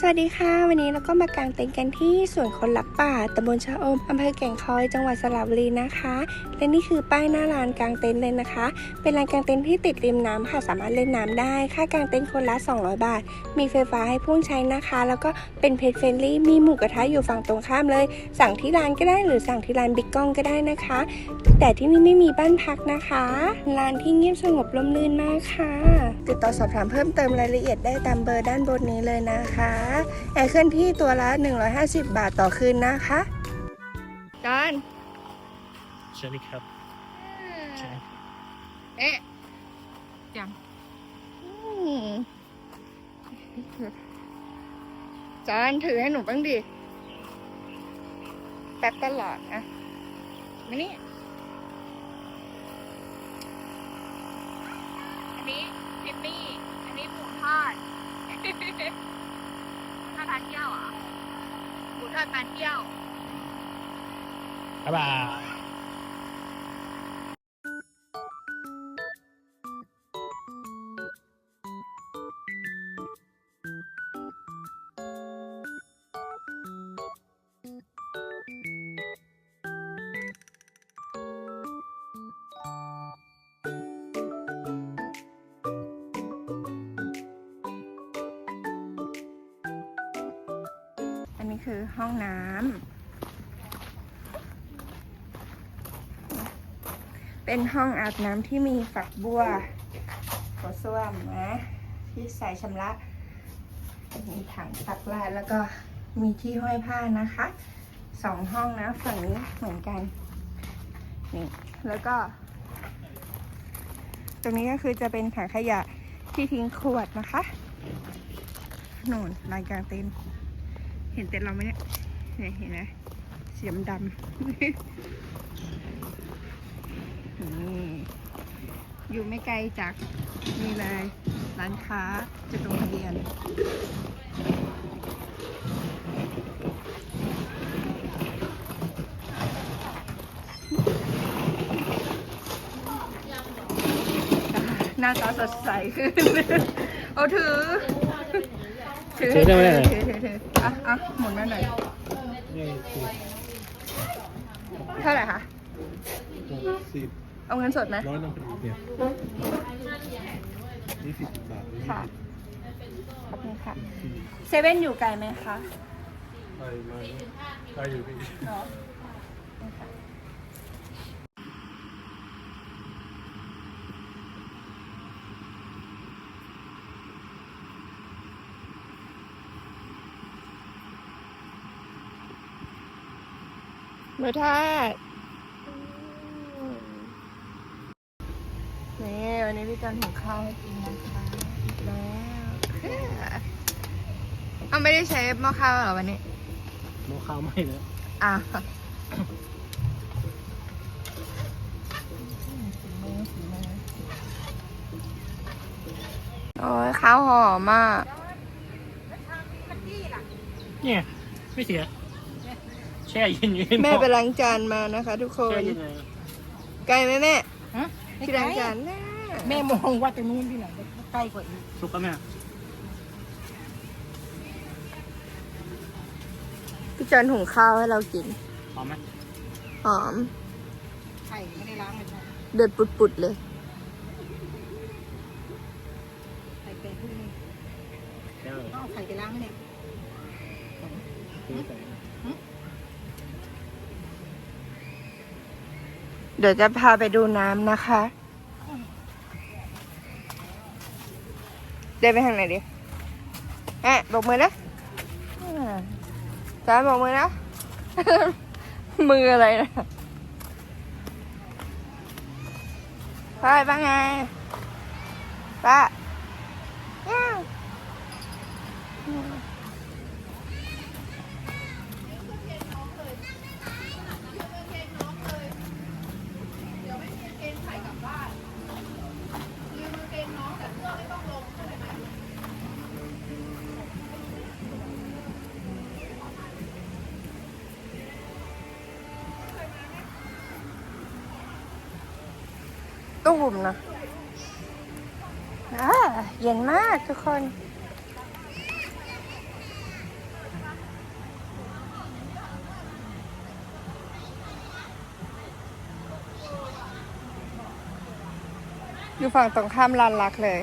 สวัสดีค่ะ วันนี้เราก็มากางเต็นท์กันที่สวนคนรักป่าตำบลชะอมอำเภอแก่งคอยจังหวัดสระบุรีนะคะ และนี่คือป้ายหน้าร้านกางเต็นท์เลยนะคะ เป็นร้านกางเต็นท์ที่ติดริมน้ำค่ะสามารถเล่นน้ำได้ ค่ากางเต็นท์คนละ 200 บาท มีไฟฟ้าให้พ่วงใช้นะคะ แล้วก็เป็นเพจเฟรนลี่มีหมูกระทะอยู่ฝั่งตรงข้ามเลย สั่งที่ร้านก็ได้หรือสั่งที่ร้านบิ๊กก้องก็ได้นะคะ แต่ที่นี่ไม่มีบ้านพักนะคะร้านที่เงียบสงบร่มรื่นมากค่ะ ติดต่อสอบถามเพิ่มเติมรายละเอียดได้ตามเบอร์ด้านบนนี้เลยนะคะแอร์เคลื่อนที่ตัวละ 150 บาทต่อคืนนะคะจอนเชิญครับเชิญเอ๊ะจังจอนถือให้หนูบ้างดิแป๊บตลอดอะมานี่อันนี้พิมมี่ อัน นี้หมูทอดหมูทอดทานเที่ยวอะหมูทอดทานเที่ยวบ๊ายบาย นี้คือห้องน้ำ เป็นห้องอาบน้ำที่มีฝักบัวโถส้วมนะ ที่ใส่ชำระมีถังตักลาดแล้วก็มีที่ห้อยผ้านะคะสองห้องนะฝั่งนี้เหมือนกันนี่แล้วก็ ตรงนี้ก็คือจะเป็นถังขยะที่ทิ้งขวดนะคะ โน่นลานกลางเต็นท์ ห็นเต็นท์เราไหมเนี่ยเนี่ยเห็นไหมเสีดำดำนี่อยู่ไม่ไกลจากนี่เลยร้านค้าจุดลงทะเบียนหน้าตาสดใสขึ้น เอาถือ ถือถือได้ไหมเนี่ยถือถือถืออะอะหมุนมาหน่อยนี่คือเท่าไหร่คะสิบเอาเงินสดไหมร้อยน้ำผึ้งเนี่ยนี่สิบบาทนี่ค่ะขอบคุณค่ะเซเว่นอยู่ไกลไหมคะไปมาไปอยู่พี่ หมูทอดนี่วันนี้พี่จันหุงข้าวให้กินนะคะอีกแล้วเอาไม่ได้ใช้หม้อข้าวเหรอวันนี้โมข้าวไม่เลยอะโอ้ยข้าวหอมมากเนี่ย ไม่เสีย แช่เย็นอยู่แม่ไปล้างจานมานะคะ ทุกคแช่นเย็นเลยไกลไหมแม่ฮะที่ล้างจานแน่แม่มองว่าตรงนู้นที่ไหนใกล้กว่าอีกสุกแล้วแม่พี่จันหุงข้าวให้เรากิน หอมไหมหอม ไข่ไม่ได้ล้างเลยนะเดือดปุดๆเลย ไข่เป็นพวกนี้แช่เลยต้องเอาไข่ไปล้างเนี่ย คือใส่ เดี๋ยวจะพาไปดูน้ำนะคะ เดินไปทางไหนดีแอะบอกมือนะอ่าจ้าบอกมือนะ มืออะไรนะไปบ้างไงไงป้า ตู้มนะเย็นมากทุกคนอยู่ฝั่งตรงข้ามลานลักเลย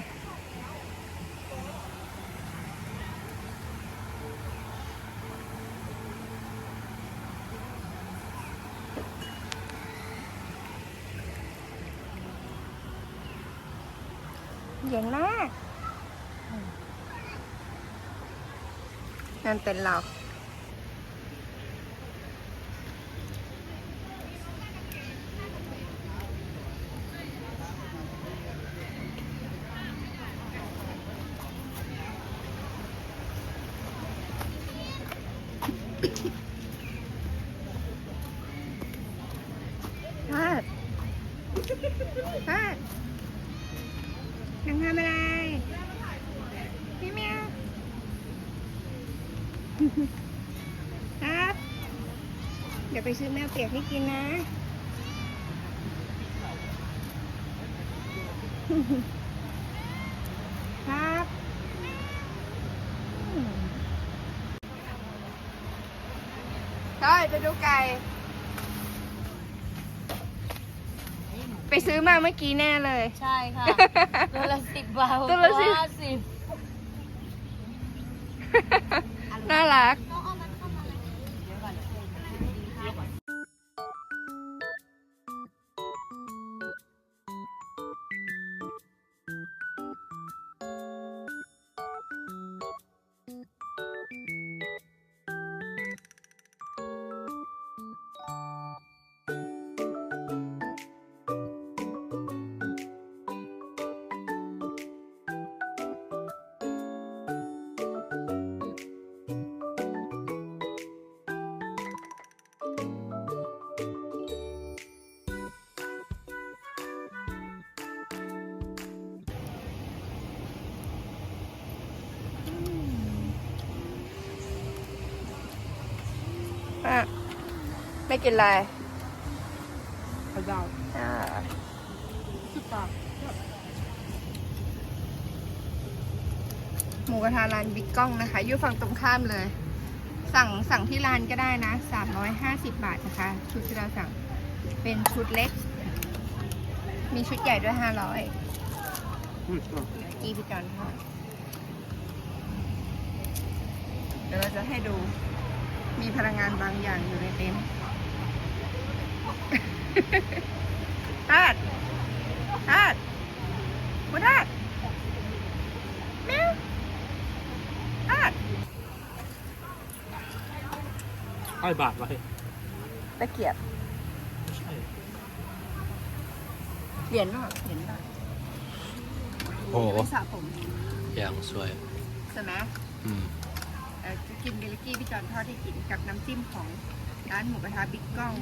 เย็นมากนั่นเป็นเราพาดพาด นังทำอะไรพี่เมียวครับ เดี๋ยวไปซื้อแมวเปียกให้กินนะ ครับอืมได้ไปดูไก่ ไปซื้อมาเมื่อกี้แน่เลย ใช่ค่ะตัวละสิบบาทตัวละสิบ ห้าสิบ น่ารัก อะไม่กินอะไรเอาเบาอ่าสิบบาทหมูกระทะร้านบิ๊กกล้องนะคะ อยู่ฝั่งตรงข้ามเลย สั่งสั่งที่ร้านก็ได้นะ 350 บาทนะคะ ชุดที่เราสั่งเป็นชุดเล็ก มีชุดใหญ่ด้วย 500อืมอะกีพิจอนทอดเดี๋ยวเราจะให้ดู มีพลังงานบางอย่างอยู่ในเต็นท์ทาดทาดคุณทาดแมวทาดอ้อยบาทไว้ตะเกียบใช่เหรียญป่ะเหรียญป่ะโอ้โหไม่สระผมอย่างสวยใช่ไหมอืมเออจะ กินเบลกี้พี่จอนทอดให้กินกับน้ำจิ้มของร้านหมูกระทะบิ๊กกล้อง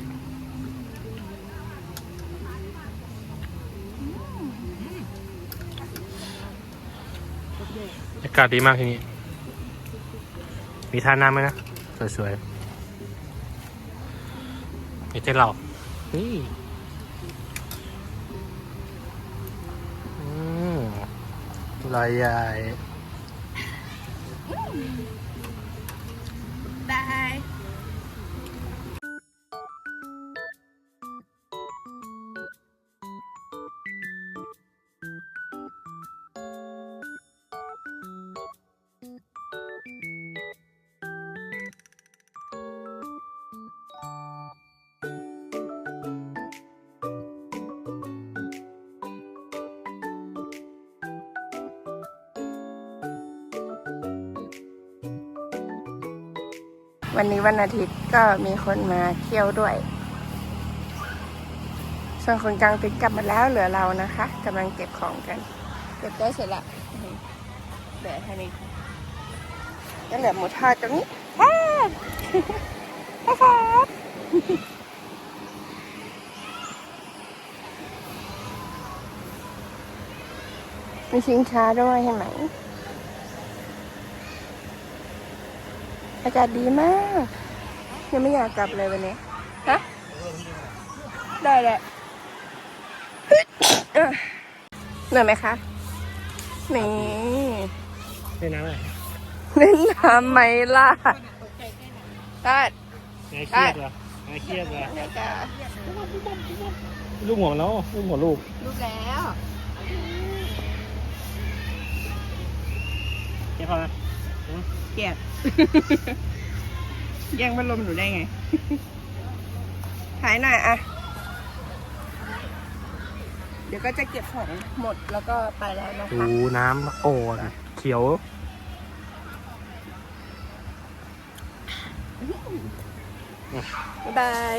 อากาศดีมากที่นี่ มีท่าน้ำไหมนะ สวยๆมีเต้นเรา นี่อืมลอยใหญ่ วันนี้วันอาทิตย์ก็มีคนมาเที่ยวด้วย ส่วนคนกลางติดกลับมาแล้วเหลือเรานะคะกำลังเก็บของกัน เก็บได้เสร็จละอือหือเหลือแค่นี้ค่ก็เหลือหมูทอดตรงนี้ค่ครับมีชิงช้าด้วยเห็นไหม อากาศดีมาก ยังไม่อยากกลับเลยวันนี้ ฮะ ได้แหละเหนื่อยไหมคะ นี่เล่นน้ำไหมเล่นน้ำไหมล่ะได้ไงเครียดเหรอไงเครียดเหรอลูกหัวแล้วลูกหัวลูก ลูกแล้วเจ๊พอไหม เกลียดแย่งพัดลมหนูได้ไง ถ่ายหน่อยอะ เดี๋ยวก็จะเก็บของหมดแล้วก็ไปแล้วนะดูคะ น้ำโอ่งเขียว บ๊ายบาย